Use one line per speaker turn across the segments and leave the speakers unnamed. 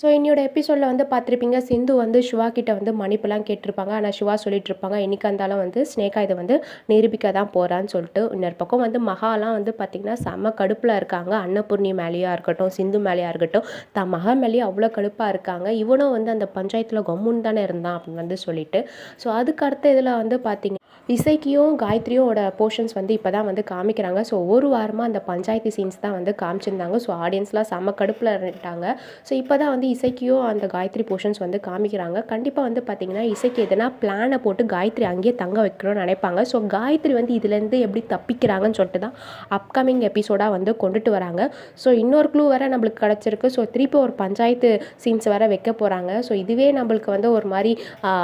So என்னோட எபிசோடில் வந்து பார்த்துருப்பீங்க சிந்து வந்து சிவா கிட்ட வந்து மன்னிப்புலாம் கேட்டிருப்பாங்க. ஆனால் சிவா சொல்லிட்டு இருப்பாங்க என்னைக்கா இருந்தாலும் வந்து ஸ்னேகா இதை வந்து நிரூபிக்க தான் போகிறான்னு சொல்லிட்டு. இன்னொரு பக்கம் வந்து மகாலாம் வந்து பார்த்திங்கன்னா செம்ம கடுப்பில் இருக்காங்க. அன்னபூர்ணி மேலேயா இருக்கட்டும் சிந்து மேலேயா இருக்கட்டும் தான் மகா மேலேயே அவ்வளோ கடுப்பாக இருக்காங்க. இவனும் வந்து அந்த பஞ்சாயத்தில் கம்முன்னு தானே இருந்தான் அப்படின்னு வந்து சொல்லிட்டு. ஸோ அதுக்கு அடுத்த இதில் வந்து பார்த்திங்க இசைக்கியும் காயத்ரியோட போர்ஷன்ஸ் வந்து இப்போ தான் வந்து காமிக்கிறாங்க. ஸோ ஒரு வாரமாக அந்த பஞ்சாயத்து சீன்ஸ் தான் வந்து காமிச்சிருந்தாங்க. ஸோ ஆடியன்ஸ்லாம் செம்ம கடுப்பில் இருந்துட்டாங்க. ஸோ இப்போ தான் வந்து இசைக்கியும் அந்த காயத்ரி போர்ஷன்ஸ் வந்து காமிக்கிறாங்க. கண்டிப்பாக வந்து பார்த்திங்கன்னா இசைக்கு எதனா பிளானை போட்டு காயத்ரி அங்கேயே தங்க வைக்கணும்னு நினைப்பாங்க. ஸோ காயத்ரி வந்து இதுலேருந்து எப்படி தப்பிக்கிறாங்கன்னு சொல்லிட்டு தான் அப்கமிங் எபிசோடாக வந்து கொண்டுட்டு வராங்க. ஸோ இன்னொரு க்ளூ வேறு நம்மளுக்கு கிடச்சிருக்கு. ஸோ திருப்பி ஒரு பஞ்சாயத்து சீன்ஸ் வேறு வைக்க போகிறாங்க ஸோ இதுவே நம்மளுக்கு வந்து ஒரு மாதிரி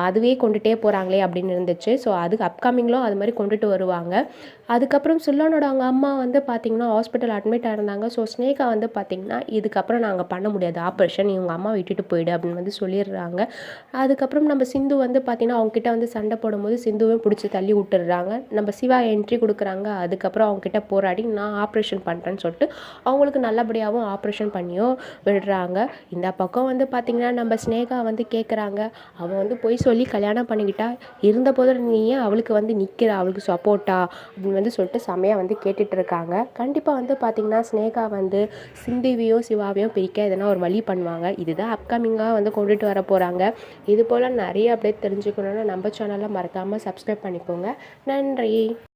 அதுவே கொண்டுகிட்டே போகிறாங்களே அப்படின்னு இருந்துச்சு. ஸோ அதுக்கு அப்கமிங்லும் அது மாதிரி கொண்டுட்டு வருவாங்க. அதுக்கப்புறம் சுல்லானோட அவங்க அம்மா வந்து பார்த்திங்கன்னா ஹாஸ்பிட்டல் அட்மிட் ஆயிருந்தாங்க. ஸோ ஸ்னேகா வந்து பார்த்திங்கன்னா இதுக்கப்புறம் நாங்கள் பண்ண முடியாது. ஆப்ரேஷன் இவங்க அம்மா விட்டுட்டு போயிடு அப்படின்னு வந்து சொல்லிடுறாங்க. அதுக்கப்புறம் நம்ம சிந்து வந்து பார்த்திங்கன்னா அவங்ககிட்ட வந்து சண்டை போடும்போது சிந்துவும் பிடிச்சி தள்ளி விட்டுடுறாங்க. நம்ம சிவா என்ட்ரி கொடுக்குறாங்க. அதுக்கப்புறம் அவங்ககிட்ட போராடி நான் ஆப்ரேஷன் பண்ணுறேன்னு சொல்லிட்டு அவங்களுக்கு நல்லபடியாகவும் ஆப்ரேஷன் பண்ணியும் விடுறாங்க. இந்த பக்கம் வந்து பார்த்திங்கன்னா நம்ம ஸ்னேகா வந்து கேட்குறாங்க அவன் வந்து போய் சொல்லி கல்யாணம் பண்ணிக்கிட்டா இருந்த போது நீ ஏன் அவளுக்கு வந்து நிற்கிற அவளுக்கு சப்போர்ட்டா அப்படின்னு வந்து சொல்லிட்டு செமையாக வந்து கேட்டுட்டு இருக்காங்க கண்டிப்பாக வந்து பார்த்திங்கன்னா ஸ்னேகா வந்து சிந்துவையும் சிவாவையும் பிரிக்க எதனா ஒரு வழி பண்ணுவாங்க. இதுதான் அப்கமிங்காக வந்து கொண்டுட்டு வர போகிறாங்க இது போல் நிறைய அப்டேட் தெரிஞ்சுக்கணுன்னா நம்ம சேனலை மறக்காமல் சப்ஸ்கிரைப் பண்ணிக்கோங்க. நன்றி.